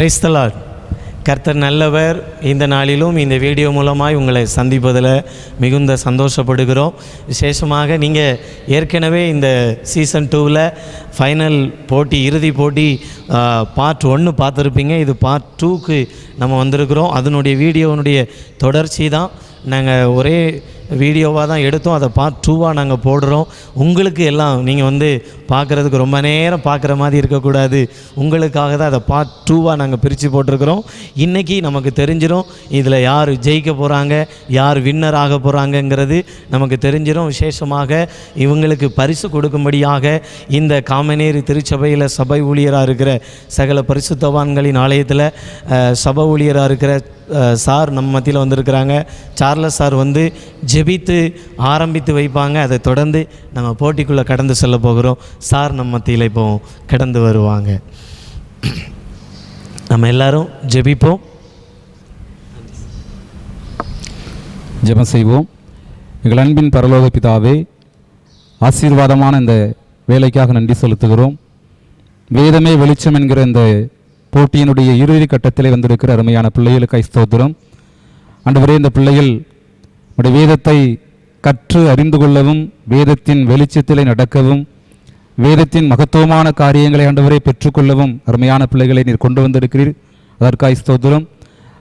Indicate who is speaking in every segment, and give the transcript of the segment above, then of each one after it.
Speaker 1: Praise the Lord கர்த்தர் நல்லவர். இந்த நாளிலும் இந்த வீடியோ மூலமாக உங்களை சந்திப்பதில் மிகுந்த சந்தோஷப்படுகிறோம். விசேஷமாக நீங்கள் ஏற்கனவே இந்த சீசன் டூவில் ஃபைனல் போட்டி இறுதி போட்டி பார்ட் ஒன்று பார்த்துருப்பீங்க. இது பார்ட் டூக்கு நம்ம வந்திருக்கிறோம். அதனுடைய வீடியோனுடைய தொடர்ச்சி தான். நாங்கள் ஒரே வீடியோவாக தான் எடுத்தோம். அதை பார்ட் டூவாக நாங்கள் போடுறோம். உங்களுக்கு எல்லாம் நீங்கள் வந்து பார்க்குறதுக்கு ரொம்ப நேரம் பார்க்குற மாதிரி இருக்கக்கூடாது. உங்களுக்காக தான் அதை பார்ட் டூவாக நாங்கள் பிரித்து போட்டிருக்கிறோம். இன்றைக்கி நமக்கு தெரிஞ்சிடும் இதில் யார் ஜெயிக்க போகிறாங்க யார் வின்னர் ஆக போகிறாங்கங்கிறது நமக்கு தெரிஞ்சிடும் விசேஷமாக இவங்களுக்கு பரிசு கொடுக்கும்படியாக இந்த காமநேரி திருச்சபையில் சபை ஊழியராக இருக்கிற சகல பரிசுத்தவான்களின் ஆலயத்தில் சபை ஊழியராக இருக்கிற சார் நம்ம மத்தியில் வந்திருக்கிறாங்க. சார்லஸ் சார் வந்து ஜெ ஜெபித்து ஆரம்பித்து வைப்பாங்க. அதை தொடர்ந்து நம்ம போட்டிக்குள்ளே கடந்து செல்ல போகிறோம். சார் நம்ம மத்தியில் இப்போ கடந்து வருவாங்க. நம்ம எல்லாரும் ஜெபிப்போம்.
Speaker 2: ஜெபம் செய்வோம். எங்கள் அன்பின் பரலோக பிதாவே ஆசீர்வாதமான இந்த வேலைக்காக நன்றி செலுத்துகிறோம். வேதமே வெளிச்சம் என்கிற இந்த போட்டியினுடைய இறுதி கட்டத்திலே வந்திருக்கிற அருமையான பிள்ளைகளுக்கு அன்று வரை இந்த பிள்ளைகள் உடைய வேதத்தை கற்று அறிந்து கொள்ளவும் வேதத்தின் வெளிச்சத்திலே நடக்கவும் வேதத்தின் மகத்துவமான காரியங்களை ஆண்டவரை பெற்றுக்கொள்ளவும் அருமையான பிள்ளைகளை நீர் கொண்டு வந்திருக்கிறீர். அதற்காய் ஸ்தோத்திரம்.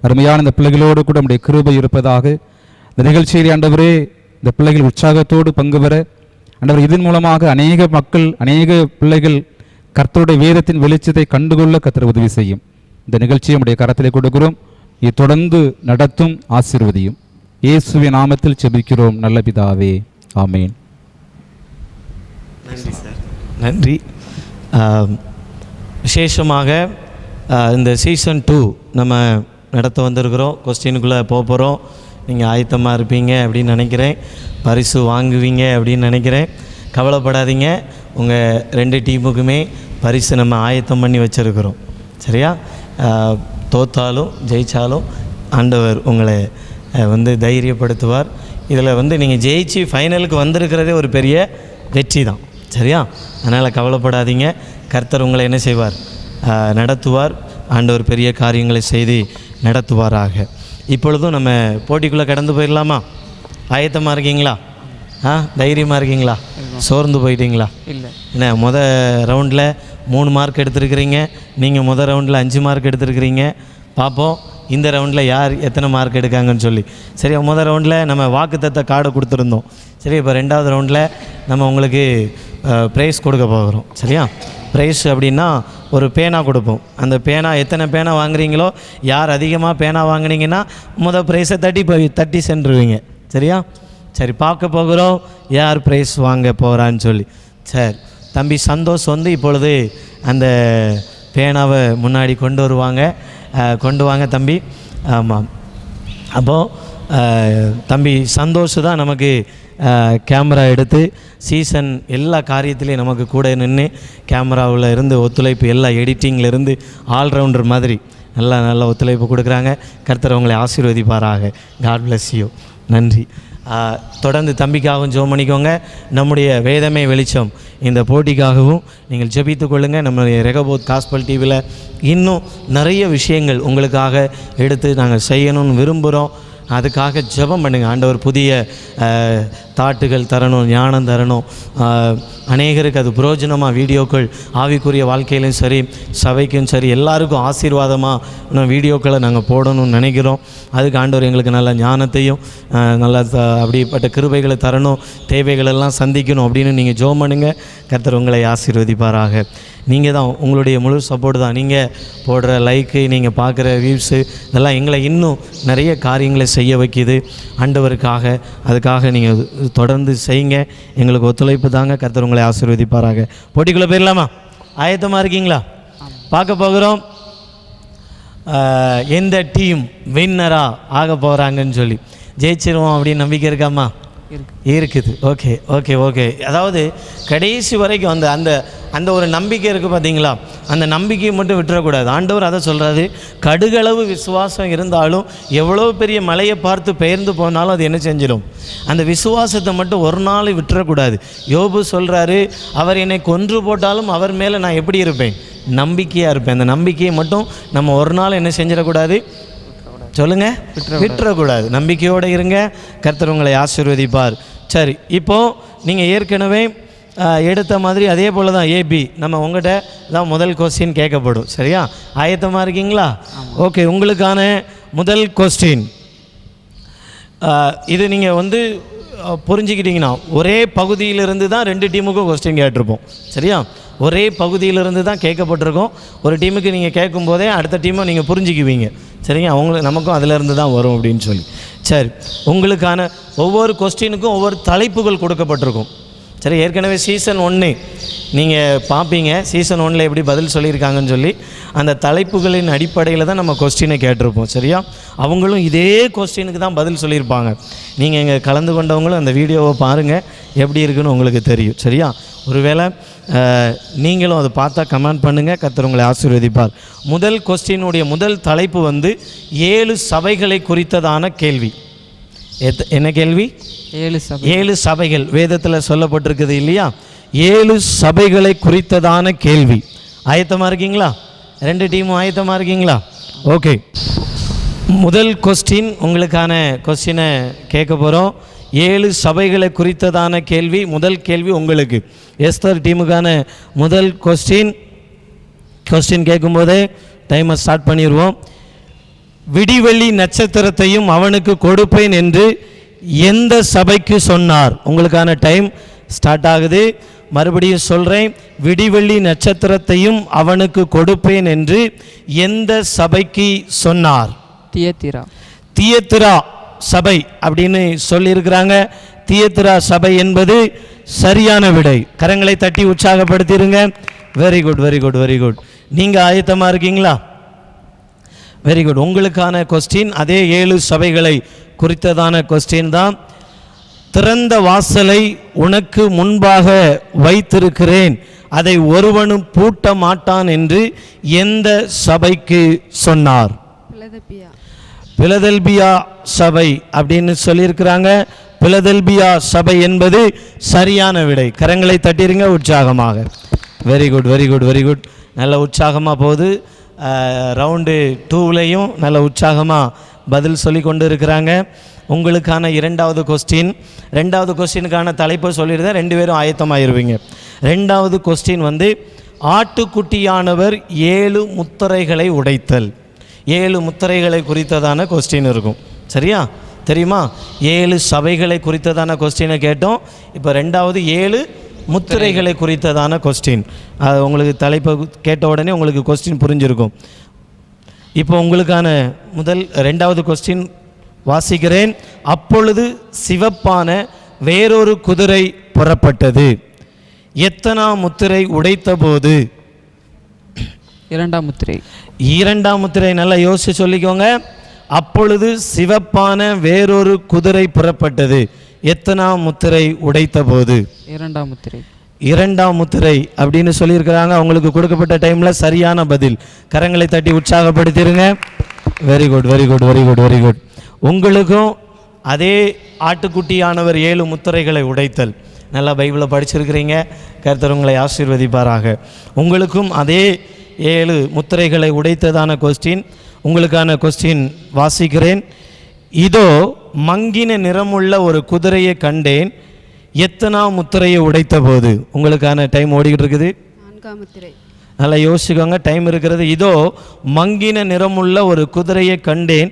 Speaker 2: அருமையான இந்த பிள்ளைகளோடு கூட நம்முடைய கிருபை இருப்பதாக. இந்த நிகழ்ச்சியில் ஆண்டவரே இந்த பிள்ளைகள் உற்சாகத்தோடு பங்கு பெற. ஆண்டவர் இதன் மூலமாக அநேக மக்கள் அநேக பிள்ளைகள் கர்த்தருடைய வேதத்தின் வெளிச்சத்தை கண்டுகொள்ள கர்த்தர் உதவி செய்யும். இந்த நிகழ்ச்சியை நம்முடைய கரத்திலே கொடுக்கிறோம். இது தொடர்ந்து நடத்தும் ஆசீர்வதியும். இயேசுவின் நாமத்தில் செபிக்கிறோம் நல்ல பிதாவே ஆமேன்.
Speaker 1: நன்றி சார். நன்றி. விசேஷமாக இந்த சீசன் டூ நம்ம நடத்த வந்திருக்கிறோம். கொஸ்டினுக்குள்ளே போக போகிறோம் நீங்கள் ஆயத்தமாக இருப்பீங்க அப்படின்னு நினைக்கிறேன். பரிசு வாங்குவீங்க அப்படின்னு நினைக்கிறேன். கவலைப்படாதீங்க. உங்கள் ரெண்டு டீமுக்குமே பரிசு நம்ம ஆயத்தம் பண்ணி வச்சுருக்கிறோம். சரியா? தோத்தாலும் ஜெயித்தாலும் ஆண்டவர் உங்களை வந்து தைரியப்படுத்துவார். இதில் வந்து நீங்கள் ஜெயிச்சு ஃபைனலுக்கு வந்திருக்கிறதே ஒரு பெரிய வெற்றி தான். சரியா? அதனால் கவலைப்படாதீங்க. கர்த்தர் உங்களை என்ன செய்வார்? நடத்துவார். ஆண்டவர் பெரிய காரியங்களை செய்து நடத்துவாராக. இப்பொழுதும் நம்ம போட்டிக்குள்ளே கடந்து போயிடலாமா? ஆயத்தமாக இருக்கீங்களா? ஆ? தைரியமாக இருக்கீங்களா? சோர்ந்து போயிட்டீங்களா?
Speaker 3: இல்லை.
Speaker 1: என்ன முத ரவுண்டில் மூணு மார்க் எடுத்திருக்கிறீங்க. நீங்கள் முத ரவுண்டில் அஞ்சு மார்க் எடுத்திருக்கிறீங்க. பார்ப்போம். இந்த ரவுண்டில் யார் எத்தனை மார்க் எடுக்காங்கன்னு சொல்லி. சரி முதல் ரவுண்டில் நம்ம வாக்குத்தத்தை கார்டு கொடுத்துருந்தோம். சரி இப்போ ரெண்டாவது ரவுண்டில் நம்ம உங்களுக்கு ப்ரைஸ் கொடுக்க போகிறோம். சரியா? ப்ரைஸ் அப்படின்னா ஒரு பேனா கொடுப்போம். அந்த பேனா எத்தனை பேனா வாங்குறீங்களோ யார் அதிகமாக பேனா வாங்கினீங்கன்னா முதல் ப்ரைஸை தட்டி போய் தட்டி சென்றுருவீங்க சரியா? சரி பார்க்க போகிறோம். யார் ப்ரைஸ் வாங்க போகிறான்னு சொல்லி. சரி தம்பி சந்தோஷ் வந்து இப்பொழுது அந்த பேனாவை முன்னாடி கொண்டு வருவாங்க. கொண்டு வாங்க தம்பி. ஆமாம் அப்போது தம்பி சந்தோஷ் தான் நமக்கு கேமரா எடுத்து சீசன் எல்லா காரியத்திலையும் நமக்கு கூட நின்று கேமராவில் இருந்து ஒத்துழைப்பு எல்லா எடிட்டிங்கில் இருந்து ஆல்ரவுண்டர் மாதிரி நல்லா நல்ல ஒத்துழைப்பு கொடுக்குறாங்க. கர்த்தர் உங்களை ஆசீர்வதிப்பாராக. காட் பிளஸ் யூ நன்றி. தொடர்ந்து தம்பிக்காகவும் ஜெபம் பண்ணிக்கோங்க நம்முடைய வேதமே வெளிச்சம். இந்த போட்டிக்காகவும் நீங்கள் ஜெபித்துக் கொள்ளுங்கள் நம்முடைய ரெகபோத் காஸ்பல் டிவியில் இன்னும் நிறைய விஷயங்கள் உங்களுக்காக எடுத்து நாங்கள் செய்யணும்னு விரும்புகிறோம் அதுக்காக ஜெபம் பண்ணுங்கள் ஆண்டவர் புதிய தாட்டுகள் தரணும் ஞானம் தரணும். அநேகருக்கு அது புரோஜனமாக வீடியோக்கள் ஆவிக்குரிய வாழ்க்கையிலும் சரி சபைக்கும் சரி எல்லாருக்கும் ஆசீர்வாதமாக இன்னும் வீடியோக்களை நாங்கள் போடணும்னு நினைக்கிறோம். அதுக்கு ஆண்டவர் எங்களுக்கு நல்ல ஞானத்தையும் நல்ல த- அப்படிப்பட்ட கிருபைகளை தரணும் தேவைகளெல்லாம் சந்திக்கணும் அப்படின்னு நீங்கள் ஜோம் பண்ணுங்கள் கர்த்தர் உங்களை ஆசீர்வதிப்பாராக. நீங்கள் தான் உங்களுடைய முழு சப்போர்ட் தான். நீங்கள் போடுற லைக்கு நீங்கள் பார்க்குற வியூஸு இதெல்லாம் எங்களை இன்னும் நிறைய காரியங்களை செய்ய வைக்கிது. ஆண்டவருக்காக அதுக்காக நீங்கள் தொடர்ந்து செய்யுங்க. எங்களுக்கு ஒத்துழைப்பு தாங்க. கர்த்தர் உங்களை ஆசீர்வதிப்பாராக. போட்டிக்குள்ளே போயிடலாமா ஆயத்தமாக இருக்கீங்களா? பார்க்க போகிறோம். ஆஹ், எந்த டீம் வின்னராக ஆக போகிறாங்கன்னு சொல்லி. ஜெயிச்சிருவோம் அப்படின்னு நம்பிக்கை இருக்காம்மா இருக்குது. ஓகே ஓகே ஓகே அதாவது கடைசி வரைக்கும் அந்த அந்த அந்த ஒரு நம்பிக்கை இருக்குது பார்த்தீங்களா அந்த நம்பிக்கையை மட்டும் விட்டுறக்கூடாது. ஆண்டவர் அதை சொல்கிறாரு கடுகளவு விசுவாசம் இருந்தாலும் எவ்வளோ பெரிய மலையை பார்த்து பெயர்ந்து போனாலும் அது என்ன செஞ்சிடும்? அந்த விசுவாசத்தை மட்டும் ஒரு நாள் விட்டுறக்கூடாது. யோபு சொல்கிறாரு அவர் என்னை கொன்று போட்டாலும் அவர் மேலே நான் எப்படி இருப்பேன்? நம்பிக்கையாக இருப்பேன். அந்த நம்பிக்கையை மட்டும் நம்ம ஒரு நாள் என்ன செஞ்சிடக்கூடாது? சொல்லுங்க? விட்டுறக்கூடாது. நம்பிக்கையோடு இருங்க. கர்த்தர் உங்களை ஆசீர்வதிப்பார். சரி இப்போது நீங்கள் ஏற்கனவே எடுத்த மாதிரி அதே போல் தான் ஏபி நம்ம உங்கள்கிட்ட தான் முதல் கொஸ்டின் கேட்கப்படும். சரியா? ஆயத்தமாக இருக்கீங்களா? ஓகே உங்களுக்கான முதல் கொஸ்டின் இது நீங்கள் வந்து புரிஞ்சுக்கிட்டீங்கன்னா ஒரே பகுதியிலிருந்து தான் ரெண்டு டீமுக்கும் கொஸ்டின் கேட்டிருப்போம். சரியா? ஒரே பகுதியிலிருந்து தான் கேட்கப்பட்டிருக்கோம். ஒரு டீமுக்கு நீங்கள் கேட்கும்போதே அடுத்த டீமை நீங்கள் புரிஞ்சுக்குவீங்க. சரிங்க? அவங்களுக்கு நமக்கும் அதிலிருந்து தான் வரும் அப்படின்னு சொல்லி. சரி. உங்களுக்கான ஒவ்வொரு கொஸ்டினுக்கும் ஒவ்வொரு தலைப்புகள் கொடுக்கப்பட்டிருக்கும். சரி ஏற்கனவே சீசன் ஒன்று நீங்கள் பார்ப்பீங்க. சீசன் ஒன்றில் எப்படி பதில் சொல்லியிருக்காங்கன்னு சொல்லி. அந்த தலைப்புகளின் அடிப்படையில் தான் நம்ம கொஸ்டினை கேட்டிருப்போம். சரியா? அவங்களும் இதே கொஸ்டினுக்கு தான் பதில் சொல்லியிருப்பாங்க. நீங்கள் இங்கே கலந்து கொண்டவங்களும் அந்த வீடியோவை பாருங்கள் எப்படி இருக்குன்னு உங்களுக்கு தெரியும். சரியா? ஒருவேளை நீங்களும் அதை பார்த்தா கமெண்ட் பண்ணுங்கள் கர்த்தர் உங்களை ஆசீர்வதிப்பார். முதல் கொஸ்டினுடைய முதல் தலைப்பு வந்து ஏழு சபைகளை குறித்ததான கேள்வி. எத் என்ன கேள்வி?
Speaker 3: ஏழு சபை
Speaker 1: ஏழு சபைகள். வேதத்தில் சொல்லப்பட்டிருக்குது இல்லையா? ஏழு சபைகளை குறித்ததான கேள்வி. ஆயத்தமாக இருக்கீங்களா? ரெண்டு டீமும் ஆயத்தமாக இருக்கீங்களா? ஓகே. முதல் கொஸ்டின் உங்களுக்கான கொஸ்டினை கேட்க போகிறோம் ஏழு சபைகளை குறித்ததான கேள்வி முதல் கேள்வி உங்களுக்கு. எஸ்தர் டீமுக்கான முதல் கொஸ்டின் கொஸ்டின் கேட்கும்போதே டைமை ஸ்டார்ட் பண்ணிடுவோம் விடிவெள்ளி நட்சத்திரத்தையும் அவனுக்கு கொடுப்பேன் என்று எந்த சபைக்கு சொன்னார்? உங்களுக்கான டைம் ஸ்டார்ட் ஆகுது. மறுபடியும் சொல்கிறேன் விடிவெள்ளி நட்சத்திரத்தையும் அவனுக்கு கொடுப்பேன் என்று எந்த சபைக்கு சொன்னார்?
Speaker 3: தியத்திரா.
Speaker 1: தியத்திரா. சபை அப்படின்னு சொல்லியிருக்கிறாங்க. தியத்திரா சபை என்பது சரியான விடை. கரங்களை தட்டி உற்சாகப்படுத்திடுங்க very good very good very good நீங்கள் ஆயத்தமாக இருக்கீங்களா? வெரி குட் உங்களுக்கான கொஸ்டின் அதே ஏழு சபைகளை குறித்ததான கொஸ்டின் தான். திறந்த வாசலை உனக்கு முன்பாக வைத்திருக்கிறேன். அதை ஒருவனும் பூட்ட மாட்டான் என்று எந்த சபைக்கு சொன்னார்? பிலதெல்பியா சபை அப்படின்னு சொல்லியிருக்கிறாங்க. பிலதெல்பியா சபை என்பது சரியான விடை. கரங்களை தட்டிருங்க உற்சாகமாக. Very good very good very good நல்ல உற்சாகமாக போகுது. ரவுண்டு டூவிலையும் நல்ல உற்சாகமாக பதில் சொல்லி கொண்டு இருக்கிறாங்க உங்களுக்கான இரண்டாவது கொஸ்டின் ரெண்டாவது கொஸ்டினுக்கான தலைப்பை சொல்லியிருந்தேன் ரெண்டு பேரும் ஆயத்தமாயிருவீங்க. ரெண்டாவது கொஸ்டின் வந்து ஆட்டுக்குட்டியானவர் ஏழு முத்திரைகளை உடைத்தல். ஏழு முத்திரைகளை குறித்ததான கொஸ்டின் இருக்கும். சரியா? தெரியுமா? ஏழு சபைகளை குறித்ததான கொஸ்டினை கேட்டோம். இப்போ ரெண்டாவது ஏழு முத்திரைகளை குறித்ததான கொஸ்டின் அது உங்களுக்கு தலைப்பை கேட்ட உடனே உங்களுக்கு கொஸ்டின் புரிஞ்சிருக்கும். இப்போ உங்களுக்கான முதல் ரெண்டாவது கொஸ்டின் வாசிக்கிறேன். அப்பொழுது சிவப்பான வேறொரு குதிரை புறப்பட்டது. எத்தனா முத்திரை உடைத்தபோது
Speaker 3: இரண்டாம் முத்திரை.
Speaker 1: இரண்டாம் முத்திரை நல்லா யோசிச்சு சொல்லிக்கோங்க. அப்பொழுது சிவப்பான வேறொரு குதிரை புறப்பட்டது. எத்தனாம் முத்திரை உடைத்தபோது?
Speaker 3: இரண்டாம் முத்திரை.
Speaker 1: இரண்டாம் முத்திரை அப்படின்னு சொல்லியிருக்கிறாங்க. அவங்களுக்கு கொடுக்கப்பட்ட டைமில் சரியான பதில். கரங்களை தட்டி உற்சாகப்படுத்திடுங்க very good very good very good very good உங்களுக்கும் அதே ஆட்டுக்குட்டியானவர் ஏழு முத்திரைகளை உடைத்தல். நல்லா பைபிளை படிச்சிருக்கிறீங்க. கர்த்தர் உங்களை ஆசீர்வதிப்பாராக. உங்களுக்கும் அதே ஏழு முத்திரைகளை உடைத்ததான கொஸ்டின் உங்களுக்கான கொஸ்டின் வாசிக்கிறேன். இதோ மங்கின நிறமுள்ள ஒரு குதிரையை கண்டேன். எத்தனாம் முத்திரையை உடைத்த போது உங்களுக்கான டைம் ஓடிக்கிட்டு இருக்குது.
Speaker 4: நான்காம் முத்திரை.
Speaker 1: நல்லா யோசிச்சுக்கோங்க டைம் இருக்கிறது. இதோ மங்கின நிறமுள்ள ஒரு குதிரையை கண்டேன்.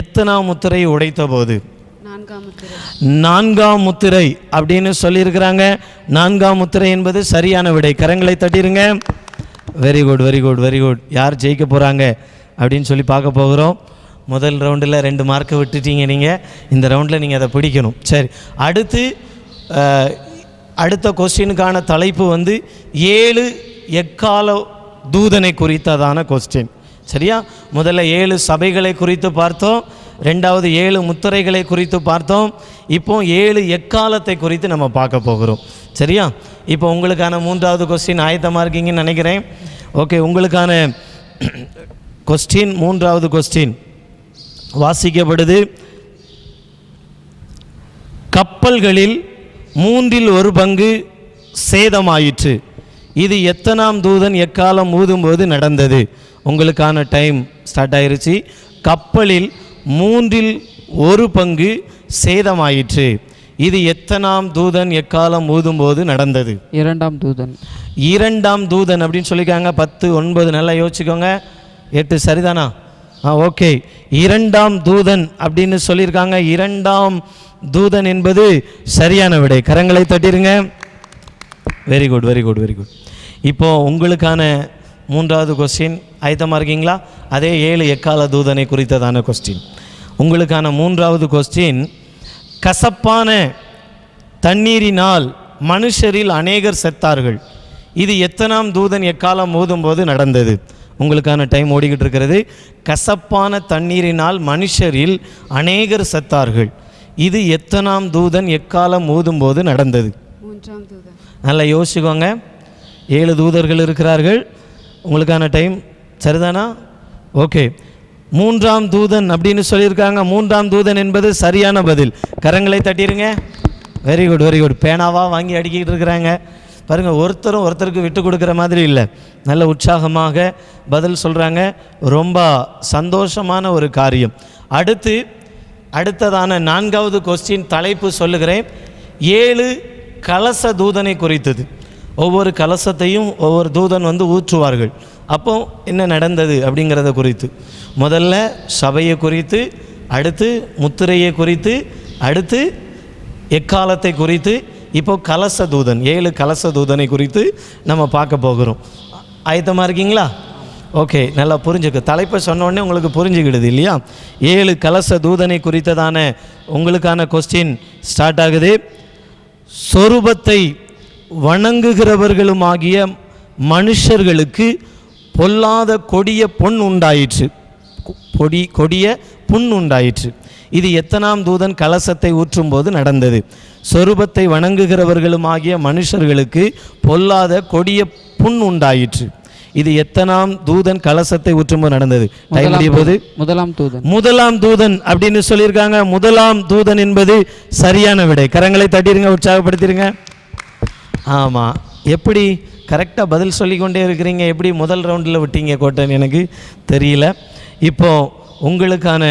Speaker 1: எத்தனாம் முத்திரையை உடைத்த போது
Speaker 4: நான்காம் முத்திரை.
Speaker 1: நான்காம் முத்திரை அப்படின்னு சொல்லியிருக்கிறாங்க. நான்காம் முத்திரை என்பது சரியான விடை. கரங்களை தட்டிருங்க. Very good very good very good யார் ஜெயிக்க போகிறாங்க அப்படின்னு சொல்லி பார்க்க போகிறோம். முதல் ரவுண்டில் ரெண்டு மார்க்கை விட்டுட்டீங்க நீங்கள் இந்த ரவுண்டில் நீங்கள் அதை பிடிக்கணும். சரி அடுத்து அடுத்த கொஸ்டினுக்கான தலைப்பு வந்து ஏழு எக்கால தூதனை குறித்ததான கொஸ்டின் சரியா? முதல்ல ஏழு சபைகளை குறித்து பார்த்தோம். ரெண்டாவது ஏழு முத்திரைகளை குறித்து பார்த்தோம். இப்போ ஏழு எக்காலத்தை குறித்து நம்ம பார்க்க போகிறோம். சரியா? இப்போ உங்களுக்கான மூன்றாவது கொஸ்டின் ஆயத்தமாக இருக்கீங்கன்னு நினைக்கிறேன். ஓகே உங்களுக்கான கொஸ்டின் மூன்றாவது கொஸ்டின் வாசிக்கப்படுது கப்பல்களில் மூன்றில் ஒரு பங்கு சேதமாயிற்று. இது எத்தனாம் தூதன் எக்காலம் ஊதும்போது நடந்தது? உங்களுக்கான டைம் ஸ்டார்ட் ஆயிருச்சு. கப்பலில் மூன்றில் ஒரு பங்கு சேதமாயிற்று. இது எத்தனாம் தூதன் எக்காலம் ஊதும்போது நடந்தது?
Speaker 3: இரண்டாம் தூதன்.
Speaker 1: இரண்டாம் தூதன் அப்படின்னு சொல்லியிருக்காங்க. பத்து ஒன்பது நல்லா யோசிச்சுக்கோங்க. எட்டு சரிதானா? ஆ ஓகே. இரண்டாம் தூதன் அப்படின்னு சொல்லியிருக்காங்க. இரண்டாம் தூதன் என்பது சரியான விடை. கரங்களை தட்டிருங்க. Very good very good very good இப்போ உங்களுக்கான மூன்றாவது கொஸ்டின் ஆயத்தமாக இருக்கீங்களா? அதே ஏழு எக்கால தூதனை குறித்ததான கொஸ்டின் உங்களுக்கான மூன்றாவது கொஸ்டின் கசப்பான தண்ணீரினால் மனுஷரில் அநேகர் செத்தார்கள். இது எத்தனாம் தூதன் எக்காலம் மோதும்போது நடந்தது? உங்களுக்கான டைம் ஓடிக்கிட்டு இருக்கிறது. கசப்பான தண்ணீரினால் மனுஷரில் அநேகர் செத்தார்கள். இது எத்தனாம் தூதன் எக்காலம் மோதும்போது நடந்தது? நல்லா யோசிச்சுக்கோங்க. ஏழு தூதர்கள் இருக்கிறார்கள். உங்களுக்கான டைம் சரிதானா? ஓகே மூன்றாம் தூதன் அப்படின்னு சொல்லியிருக்காங்க. மூன்றாம் தூதன் என்பது சரியான பதில். கரங்களை தட்டிடுங்க வெரி குட் வெரி குட் பேனாவாக வாங்கி அடிக்கிட்டு இருக்கிறாங்க. பாருங்கள் ஒருத்தரும் ஒருத்தருக்கு விட்டு கொடுக்குற மாதிரி இல்லை. நல்ல உற்சாகமாக பதில் சொல்கிறாங்க ரொம்ப சந்தோஷமான ஒரு காரியம். அடுத்து அடுத்ததான நான்காவது கொஸ்டின் தலைப்பு சொல்லுகிறேன். ஏழு கலச தூதனை குறித்தது. ஒவ்வொரு கலசத்தையும் ஒவ்வொரு தூதன் வந்து ஊற்றுவார்கள். அப்போ என்ன நடந்தது அப்படிங்கிறத குறித்து. முதல்ல சபையை குறித்து அடுத்து முத்திரையை குறித்து அடுத்து எக்காலத்தை குறித்து இப்போ கலச தூதன் ஏழு கலச தூதனை குறித்து நம்ம பார்க்க போகிறோம். ஆயத்தமாக இருக்கீங்களா? ஓகே நல்லா புரிஞ்சுக்க. தலைப்பை சொன்னோடனே உங்களுக்கு புரிஞ்சுக்கிடுது இல்லையா? ஏழு கலச தூதனை குறித்ததான உங்களுக்கான கொஸ்டின் ஸ்டார்ட் ஆகுது. சொரூபத்தை வணங்குகிறவர்களுமாகிய மனுஷர்களுக்கு பொல்லாத கொடிய பொன் உண்டாயிற்று. கொ- பொடி கொடிய புண் உண்டாயிற்று. இது எத்தனாம் தூதன் கலசத்தை ஊற்றும்போது நடந்தது. சொரூபத்தை வணங்குகிறவர்களுமாகிய மனுஷர்களுக்கு பொல்லாத கொடிய புண் உண்டாயிற்று. இது எத்தனாம் தூதன் கலசத்தை ஊற்றும்போது நடந்தது? போது.
Speaker 3: முதலாம் தூதன்
Speaker 1: முதலாம் தூதன். அப்படின்னு சொல்லியிருக்காங்க. முதலாம் தூதன் என்பது சரியான விடை. கரங்களை தட்டிருங்க உற்சாகப்படுத்திடுங்க ஆமாம் எப்படி? கரெக்டாக பதில் சொல்லிக்கொண்டே இருக்கிறீங்க. எப்படி முதல் ரவுண்டில் விட்டீங்க கோட்டன்? எனக்கு தெரியல. இப்போ உங்களுக்கான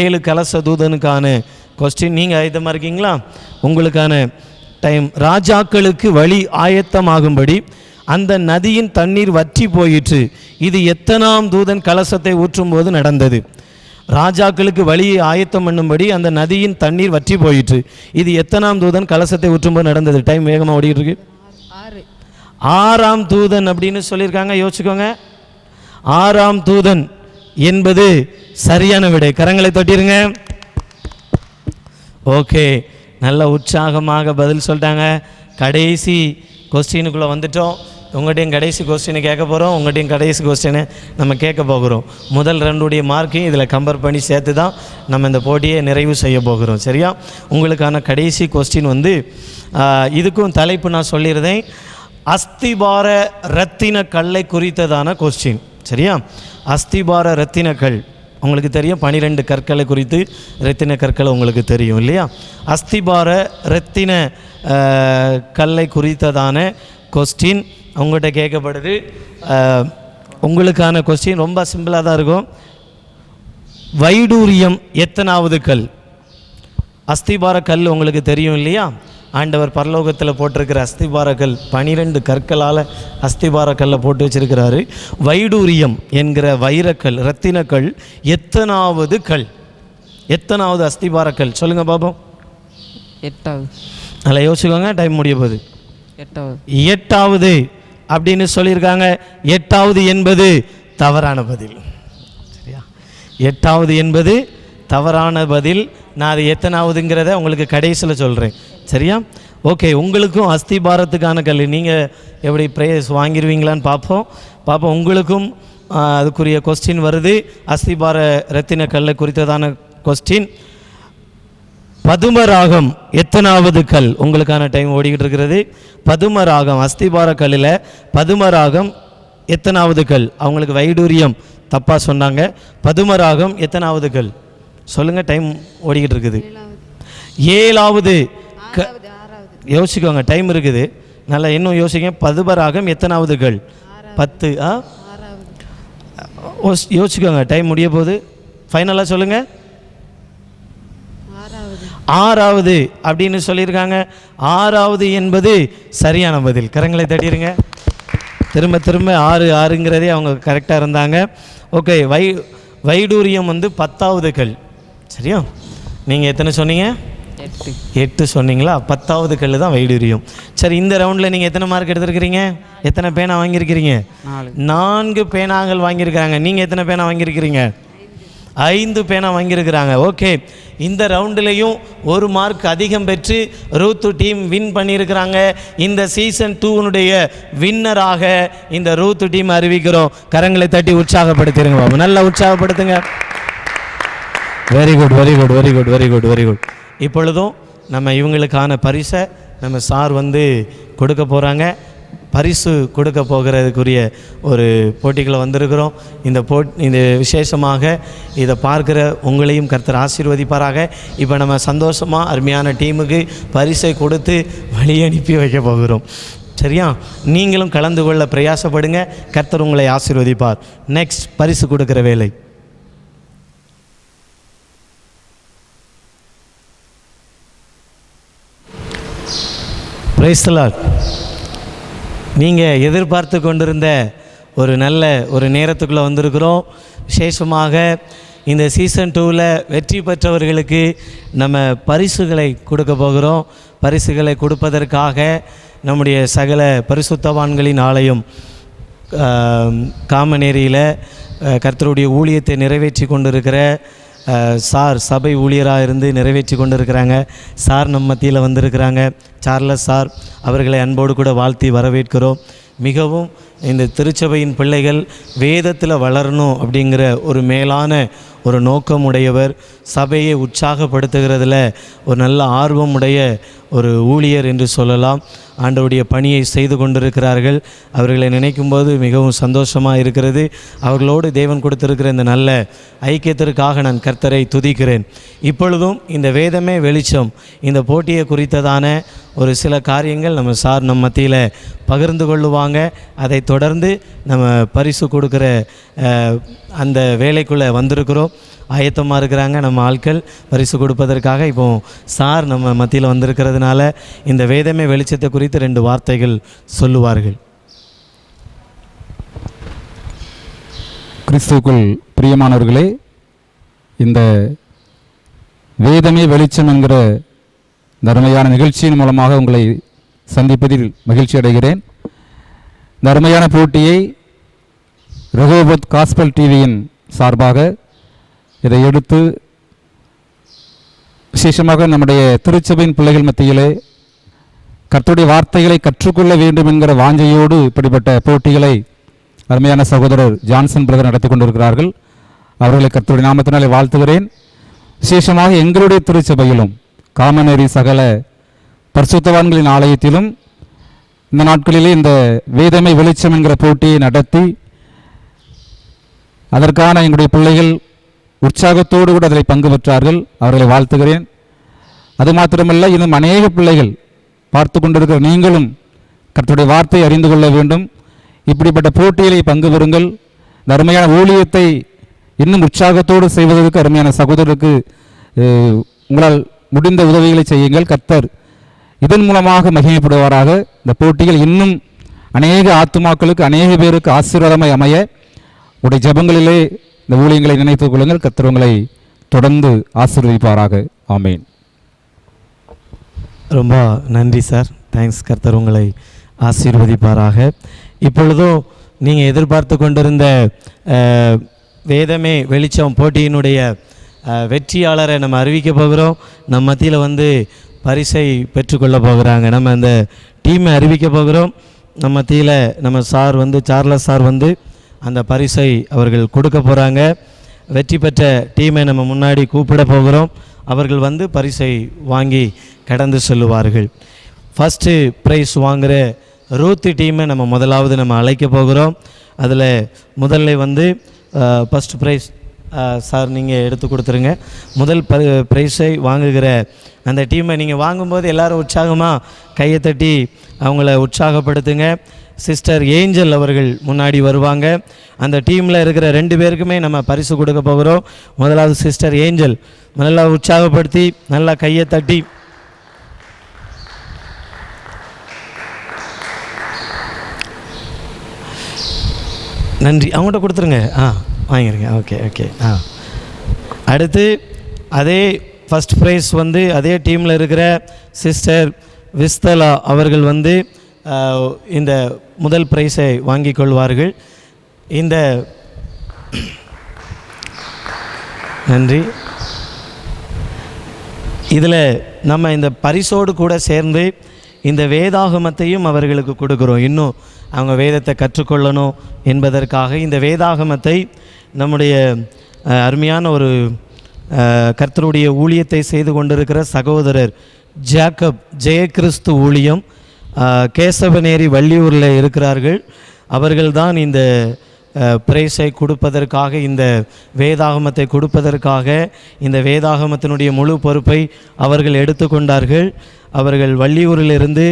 Speaker 1: ஏழு கலச தூதனுக்கான கொஸ்டின் நீங்கள் ஆயத்தமாக இருக்கீங்களா? உங்களுக்கான டைம் ராஜாக்களுக்கு வழி ஆயத்தமாகும்படி அந்த நதியின் தண்ணீர் வற்றி போயிற்று. இது எத்தனாம் தூதன் கலசத்தை ஊற்றும்போது நடந்தது? ராஜாக்களுக்கு வழியை ஆயத்தம் பண்ணும்படி அந்த நதியின் தண்ணீர் வற்றி போயிற்று. இது எத்தனாம் தூதன் கலசத்தை ஊற்றும்போது நடந்தது? டைம் வேகமாக ஓடிட்டு இருக்கு. ஆறாம் தூதன் அப்படின்னு சொல்லியிருக்காங்க யோசிச்சுக்கோங்க. ஆறாம் தூதன் என்பது சரியான விடை. கரங்களை தொட்டிருங்க. ஓகே நல்ல உற்சாகமாக பதில் சொல்லிட்டாங்க. கடைசி கொஸ்டினுக்குள்ளே வந்துட்டோம். உங்கள்கிட்டையும் கடைசி கொஸ்டினை கேட்க போகிறோம் உங்கள்கிட்டையும் கடைசி கொஸ்டினை நம்ம கேட்க போகிறோம். முதல் ரெண்டுடைய மார்க்கையும் இதில் கம்பேர் பண்ணி சேர்த்து தான் நம்ம இந்த போட்டியை நிறைவு செய்ய போகிறோம். சரியா? உங்களுக்கான கடைசி கொஸ்டின் வந்து இதுக்கும் தலைப்பு நான் சொல்லியிருந்தேன். அஸ்திபார ரத்தின கல்லை குறித்ததான கொஸ்டின் சரியா? அஸ்திபார ரத்தின கல். உங்களுக்கு தெரியும் பனிரெண்டு கற்களை குறித்து ரத்தின கற்களை உங்களுக்கு தெரியும் இல்லையா? அஸ்திபார ரத்தின கல்லை குறித்ததான கொஸ்டின் உங்கள்கிட்ட கேட்கப்படுது. உங்களுக்கான கொஸ்டின் ரொம்ப சிம்பிளாக தான் இருக்கும். வைடூரியம் எத்தனாவது கல்? அஸ்திபார கல் உங்களுக்கு தெரியும் இல்லையா? ஆண்டவர் பரலோகத்தில் போட்டிருக்கிற அஸ்திபார கல் பனிரெண்டு கற்களால் அஸ்திபார கல்லை போட்டு வச்சிருக்கிறாரு. வைடூரியம் என்கிற வைரக்கல் ரத்தினக்கல் எத்தனாவது கல்? எத்தனாவது அஸ்திபார கல் சொல்லுங்கள் பாப்போம்
Speaker 3: எட்டாவது.
Speaker 1: நல்லா யோசிச்சுக்கோங்க டைம் முடிய போகுது.
Speaker 3: எட்டாவது.
Speaker 1: எட்டாவது அப்படின்னு சொல்லியிருக்காங்க. எட்டாவது என்பது தவறான பதில். சரியா? எட்டாவது என்பது தவறான பதில் நான் அது எத்தனாவதுங்கிறத உங்களுக்கு கடைசியில் சொல்கிறேன் சரியா? ஓகே உங்களுக்கும் அஸ்திபாரத்துக்கான கல் நீங்கள் எப்படி ப்ரேயர்ஸ் வாங்கிடுவீங்களான்னு பார்ப்போம். பார்ப்போம் உங்களுக்கும் அதுக்குரிய கொஸ்டின் வருது. அஸ்திபார ரத்தின கல்லை குறித்ததான கொஸ்டின் பதுமராகம் எத்தனாவது கல்? உங்களுக்கான டைம் ஓடிக்கிட்டு இருக்கிறது. பதுமராகம் அஸ்திபார கல்லில் பதுமராகம் எத்தனாவது கல்? அவங்களுக்கு வைடூரியம் தப்பாக சொன்னாங்க. பதுமராகம் எத்தனாவது கல்? சொல்லுங்கள் டைம் ஓடிக்கிட்டு இருக்குது ஏழாவது. க யோசிக்கோங்க டைம் இருக்குது. நல்லா இன்னும் யோசிங்க பதுமராகம் எத்தனாவது கல் பத்து ஆ? யோசிக்கோங்க டைம் முடிய போகுது. ஃபைனலாக சொல்லுங்கள்
Speaker 4: ஆறாவது.
Speaker 1: ஆறாவது அப்படின்னு சொல்லியிருக்காங்க. ஆறாவது என்பது சரியான பதில். கரங்களை தட்டிடுங்க திரும்ப திரும்ப ஆறு ஆறுங்கிறதே அவங்க கரெக்டாக இருந்தாங்க. ஓகே வை வைடூரியம் வந்து பத்தாவது கல் சரியா? நீங்கள் எத்தனை சொன்னீங்க?
Speaker 3: எட்டு.
Speaker 1: எட்டு சொன்னீங்களா? பத்தாவது கல் தான் வைடூரியம் சரி இந்த ரவுண்டில் நீங்கள் எத்தனை மார்க் எடுத்திருக்கிறீங்க? எத்தனை பேனா வாங்கியிருக்கிறீங்க? நான்கு பேனாங்கள் வாங்கியிருக்கிறாங்க நீங்கள் எத்தனை பேனா வாங்கியிருக்கிறீங்க? ஐந்து பேனா வாங்கியிருக்கிறாங்க. ஓகே. இந்த ரவுண்டுலேயும் ஒரு மார்க் அதிகம் பெற்று ரூத்து டீம் வின் பண்ணியிருக்கிறாங்க. இந்த சீசன் டூனுடைய வின்னராக இந்த ரூத்து டீம் அறிவிக்கிறோம். கரங்களை தட்டி உற்சாகப்படுத்திடுங்க பாபு. நல்லா உற்சாகப்படுத்துங்க. Very good very good very good very good very good இப்பொழுதும் நம்ம இவங்களுக்கான பரிசை நம்ம சார் வந்து கொடுக்க போகிறாங்க பரிசு கொடுக்க போகிறதுக்குரிய ஒரு போட்டிகளை வந்திருக்கிறோம். இந்த போ இந்த விசேஷமாக இதை பார்க்குற உங்களையும் கர்த்தர் ஆசீர்வதிப்பாராக. இப்போ நம்ம சந்தோஷமாக அருமையான டீமுக்கு பரிசை கொடுத்து வழி அனுப்பி வைக்க போகிறோம். சரியா? நீங்களும் கலந்து கொள்ள பிரயாசப்படுங்க. கர்த்தர் உங்களை ஆசீர்வதிப்பார். நெக்ஸ்ட் பரிசு கொடுக்குற வேலை. பிரைஸ்தலாட் நீங்கள் எதிர்பார்த்து கொண்டிருந்த ஒரு நல்ல ஒரு நேரத்துக்குள்ளே வந்திருக்கிறோம். விசேஷமாக இந்த சீசன் டூவில் வெற்றி பெற்றவர்களுக்கு நம்ம பரிசுகளை கொடுக்க போகிறோம். பரிசுகளை கொடுப்பதற்காக நம்முடைய சகல பரிசுத்தவான்களின் ஆலயம் காமநேரியில் கர்த்தருடைய ஊழியத்தை நிறைவேற்றி கொண்டிருக்கிற சார் சபை ஊழியராக இருந்து நிறைவேற்றி கொண்டிருக்கிறாங்க. சார் நம்ம மத்தியில் வந்திருக்கிறாங்க. சார்லஸ் சார் அவர்களை அன்போடு கூட வாழ்த்தி வரவேற்கிறோம். மிகவும் இந்த திருச்சபையின் பிள்ளைகள் வேதத்தில் வளரணும் அப்படிங்கிற ஒரு மேலான ஒரு நோக்கம் உடையவர் சபையை உற்சாகப்படுத்துகிறதுல ஒரு நல்ல ஆர்வம் உடைய ஒரு ஊழியர் என்று சொல்லலாம். ஆண்டவுடைய பணியை செய்து கொண்டிருக்கிறார்கள். அவர்களை நினைக்கும்போது மிகவும் சந்தோஷமாக இருக்கிறது. அவர்களோடு தேவன் கொடுத்திருக்கிற இந்த நல்ல ஐக்கியத்திற்காக நான் கர்த்தரை துதிக்கிறேன். இப்பொழுதும் இந்த வேதமே வெளிச்சம். இந்த போட்டியை குறித்ததான ஒரு சில காரியங்கள் நம்ம சார் நம்ம மத்தியில் பகிர்ந்து கொள்ளுவாங்க. அதை தொடர்ந்து நம்ம பரிசு கொடுக்குற அந்த வேலைக்குள்ளே வந்திருக்கிறோம். ஆயத்தமாக இருக்கிறாங்க நம்ம ஆட்கள். பரிசு கொடுப்பதற்காக இப்போ சார் நம்ம மத்தியில் வந்திருக்கிறதுனால இந்த வேதமே வெளிச்சத்தை குறித்து ரெண்டு வார்த்தைகள் சொல்லுவார்கள்.
Speaker 2: கிறிஸ்துவுக்குள் பிரியமானவர்களே இந்த வேதமே வெளிச்சம் என்கிற இந்த நிகழ்ச்சியின் மூலமாக உங்களை சந்திப்பதில் மகிழ்ச்சி அடைகிறேன். இந்த போட்டியை ரகோபத் காஸ்பல் டிவியின் சார்பாக இதை எடுத்து விசேஷமாக நம்முடைய திருச்சபையின் பிள்ளைகள் மத்தியிலே கர்த்தருடைய வார்த்தைகளை கற்றுக்கொள்ள வேண்டும் என்கிற வாஞ்சையோடு இப்படிப்பட்ட போட்டிகளை அருமையான சகோதரர் ஜான்சன் பிரதர் நடத்தி கொண்டிருக்கிறார்கள். அவர்களை கர்த்தருடைய நாமத்தினாலே வாழ்த்துகிறேன். விசேஷமாக எங்களுடைய திருச்சபையிலும் காமநெறி சகல பரிசுத்தவான்களின் ஆலயத்திலும் இந்த நாட்களிலே இந்த வேதமை வெளிச்சம் என்கிற போட்டியை நடத்தி அதற்கான எங்களுடைய பிள்ளைகள் உற்சாகத்தோடு கூட அதில் பங்கு பெற்றார்கள். அவர்களை வாழ்த்துகிறேன். அது மாத்திரமல்ல இன்னும் அநேக பிள்ளைகள் பார்த்து கொண்டிருக்கிற நீங்களும் கர்த்தருடைய வார்த்தை அறிந்து கொள்ள வேண்டும். இப்படிப்பட்ட போட்டிகளை பங்கு பெறுங்கள். இந்த அருமையான ஊழியத்தை இன்னும் உற்சாகத்தோடு செய்வதற்கு அருமையான சகோதரருக்கு உங்களால் முடிந்த உதவிகளை செய்யுங்கள். கர்த்தர் இதன் மூலமாக மகிமைப்படுவாராக. இந்த போட்டிகள் இன்னும் அநேக ஆத்துமாக்களுக்கு அநேக பேருக்கு ஆசீர்வாதமாய் அமைய. உடைய ஜெபங்களிலே இந்த ஊழியங்களை நினைத்துக் கொள்ளுங்கள். கர்த்தர் உங்களை தொடர்ந்து ஆசீர்வதிப்பாராக. ஆமேன்.
Speaker 1: ரொம்ப நன்றி சார். தேங்க்ஸ் கர்த்தர் உங்களை ஆசீர்வதிப்பாராக. இப்பொழுதும் நீங்கள் எதிர்பார்த்து கொண்டிருந்த வேதமே வெளிச்சம் போட்டியினுடைய வெற்றியாளரை நம்ம அறிவிக்க போகிறோம். நம்ம மத்தியில் வந்து பரிசை பெற்றுக்கொள்ள போகிறாங்க. நம்ம அந்த டீமை அறிவிக்க போகிறோம். நம்ம மத்தியில் நம்ம சார் வந்து சார்லஸ் சார் வந்து அந்த பரிசை அவர்கள் கொடுக்க போகிறாங்க வெற்றி பெற்ற டீமை நம்ம முன்னாடி கூப்பிட போகிறோம். அவர்கள் வந்து பரிசை வாங்கி கடந்து செல்லுவார்கள். ஃபஸ்ட்டு ப்ரைஸ் வாங்குகிற ரூத்து டீமை நம்ம முதலாவது நம்ம அழைக்க போகிறோம். அதில் முதல்ல வந்து ஃபஸ்ட் ப்ரைஸ் சார் நீங்கள் எடுத்து கொடுத்துருங்க. முதல் ப ப்ரைஸை வாங்குகிற அந்த டீமை நீங்கள் வாங்கும்போது எல்லோரும் உற்சாகமாக கையை தட்டி அவங்கள உற்சாகப்படுத்துங்க. சிஸ்டர் ஏஞ்சல் அவர்கள் முன்னாடி வருவாங்க. அந்த டீமில் இருக்கிற ரெண்டு பேருக்குமே நம்ம பரிசு கொடுக்க போகிறோம். முதலாவது சிஸ்டர் ஏஞ்சல் நல்லா உற்சாகப்படுத்தி நல்லா கையை தட்டி. நன்றி. அவங்கள்ட்ட கொடுத்துருங்க. ஆ வாங்கிருங்க. Okay okay. ஆ. அடுத்து அதே ஃபஸ்ட் ப்ரைஸ் வந்து அதே டீமில் இருக்கிற சிஸ்டர் விஸ்தலா அவர்கள் வந்து இந்த முதல் ப்ரைஸை வாங்கிக் கொள்வார்கள். இந்த நன்றி. இதில் நம்ம இந்த பரிசோடு கூட சேர்ந்து இந்த வேதாகமத்தையும் அவர்களுக்கு கொடுக்குறோம். இன்னும் அவங்க வேதத்தை கற்றுக்கொள்ளணும் என்பதற்காக இந்த வேதாகமத்தை நம்முடைய அருமையான ஒரு கர்த்தருடைய ஊழியத்தை செய்து கொண்டிருக்கிற சகோதரர் ஜேக்கப் ஜெயகிறிஸ்து ஊழியம் கேசவநேரி வள்ளியூரில் இருக்கிறார்கள். அவர்கள்தான் இந்த பிரைஸை கொடுப்பதற்காக இந்த வேதாகமத்தை கொடுப்பதற்காக இந்த வேதாகமத்தினுடைய முழு பொறுப்பை அவர்கள் எடுத்துக்கொண்டார்கள் அவர்கள் வள்ளியூரிலிருந்து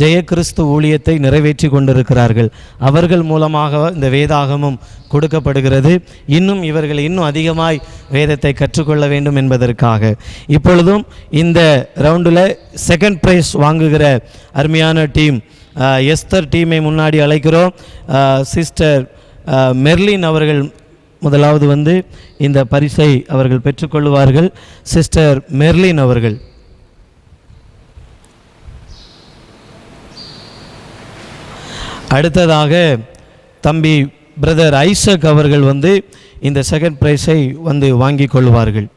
Speaker 1: ஜெயகிறிஸ்து ஊழியத்தை நிறைவேற்றி கொண்டிருக்கிறார்கள். அவர்கள் மூலமாக இந்த வேதாகமம் கொடுக்கப்படுகிறது. இன்னும் இவர்கள் இன்னும் அதிகமாய் வேதத்தை கற்றுக்கொள்ள வேண்டும் என்பதற்காக. இப்பொழுதும் இந்த ரவுண்டில் செகண்ட் ப்ரைஸ் வாங்குகிற அருமையான டீம் எஸ்தர் டீமை முன்னாடி அழைக்கிறோம். சிஸ்டர் மெர்லின் அவர்கள் முதலாவது வந்து இந்த பரிசை அவர்கள் பெற்றுக்கொள்வார்கள் சிஸ்டர் மெர்லின் அவர்கள். அடுத்ததாக தம்பி பிரதர் ஐசக் அவர்கள் வந்து இந்த செகண்ட் ப்ரைஸை வந்து வாங்கி கொள்வார்கள்.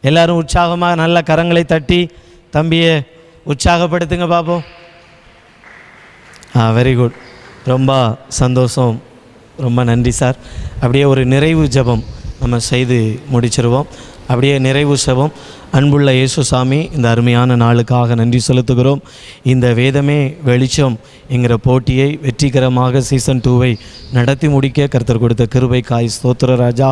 Speaker 1: எல்லாரும் உற்சாகமாக நல்ல கரங்களை தட்டி தம்பியை உற்சாகப்படுத்துங்க பாப்போம். ஆ வெரி குட் ரொம்ப சந்தோஷம். ரொம்ப நன்றி சார். அப்படியே ஒரு நிறைவு ஜெபம் நம்ம செய்து முடிச்சிருவோம். அப்படியே நிறைவு ஜெபம். அன்புள்ள இயேசுசாமி இந்த அருமையான நாளுக்காக நன்றி செலுத்துகிறோம். இந்த வேதமே வெளிச்சம் என்கிற போட்டியை வெற்றிகரமாக சீசன் டூவை நடத்தி முடிக்க கர்த்தர் கொடுத்த கிருபை காய் ஸ்தோத்திர ராஜா.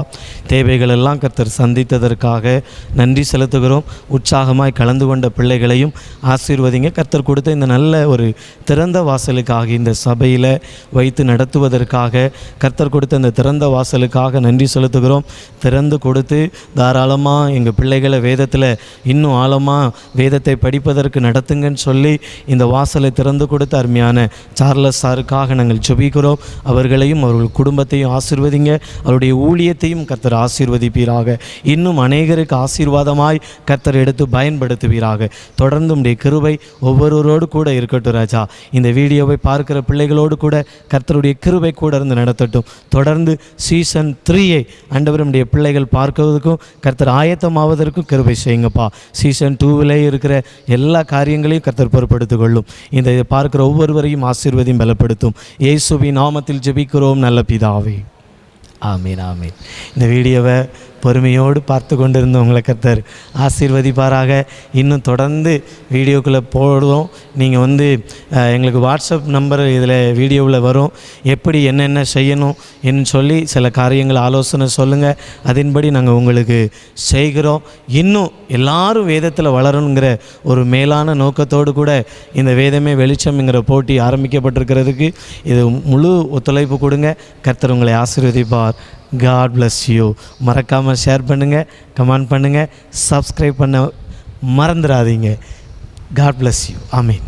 Speaker 1: தேவைகள் எல்லாம் கர்த்தர் சந்தித்ததற்காக நன்றி செலுத்துகிறோம். உற்சாகமாய் கலந்து கொண்ட பிள்ளைகளையும் ஆசீர்வதிங்க. கர்த்தர் கொடுத்த இந்த நல்ல ஒரு திறந்த வாசலுக்காக இந்த சபையில் வைத்து நடத்துவதற்காக கர்த்தர் கொடுத்த இந்த திறந்த வாசலுக்காக நன்றி செலுத்துகிறோம். திறந்து கொடுத்து தாராளமாக எங்கள் பிள்ளைகளை வேதத்தில் இன்னும் ஆழமாக வேதத்தை படிப்பதற்கு நடத்துங்கன்னு சொல்லி இந்த வாசலை திறந்து கொடுத்த அருமையான சார்லஸ் சாருக்காக நாங்கள் ஜெபிக்கிறோம். அவர்களையும் அவர்கள் குடும்பத்தையும் ஆசிர்வதிங்க. அவருடைய ஊழியத்தையும் கர்த்தர் ஆசீர்வதிப்பீராக. இன்னும் அநேகருக்கு ஆசீர்வாதமாய் கர்த்தர் எடுத்து பயன்படுத்துவீராக. தொடர்ந்து உடைய கிருபை ஒவ்வொருவரோடு கூட இருக்கட்டும் ராஜா. இந்த வீடியோவை பார்க்கிற பிள்ளைகளோடு கூட கர்த்தருடைய கிருபை கூட இருந்து நடத்தட்டும். தொடர்ந்து சீசன் த்ரீயை அண்டவருடைய பிள்ளைகள் பார்க்கிறதுக்கும் கர்த்தர் ஆயத்தமாவதற்கும் கிருபை செய்யுங்கப்பா சீசன் டூவிலே இருக்கிற எல்லா காரியங்களையும் கர்த்தர் பொறுப்படுத்திக் கொள்ளும் இந்த இதை பார்க்கிற ஒவ்வொருவரையும் ஆசீர்வதியும் பலப்படுத்தும். இயேசுவின் நாமத்தில் ஜெபிக்கிறோம் நல்ல பிதாவே. ஆமீன் ஆமீன். இந்த வீடியோவை பொறுமையோடு பார்த்து கொண்டிருந்தவங்களை கர்த்தர் ஆசீர்வதிப்பாராக. இன்னும் தொடர்ந்து வீடியோக்குள்ளே போடுவோம். நீங்கள் வந்து எங்களுக்கு வாட்ஸ்அப் நம்பர் இதில் வீடியோவில் வரும். எப்படி என்னென்ன செய்யணும் என்று சொல்லி சில காரியங்கள் ஆலோசனை சொல்லுங்கள் அதன்படி நாங்கள் உங்களுக்கு செய்கிறோம். இன்னும் எல்லாரும் வேதத்தில் வளரணுங்கிற ஒரு மேலான நோக்கத்தோடு கூட இந்த வேதமே வெளிச்சம்ங்கிற போட்டி ஆரம்பிக்கப்பட்டிருக்கிறதுக்கு இது முழு ஒத்துழைப்பு கொடுங்க. கர்த்தர் உங்களை ஆசீர்வதிப்பார். காட் பிளஸ் யூ மறக்காமல் ஷேர் பண்ணுங்கள் கமெண்ட் பண்ணுங்கள் சப்ஸ்கிரைப் பண்ண மறந்துடாதீங்க. God bless you I mean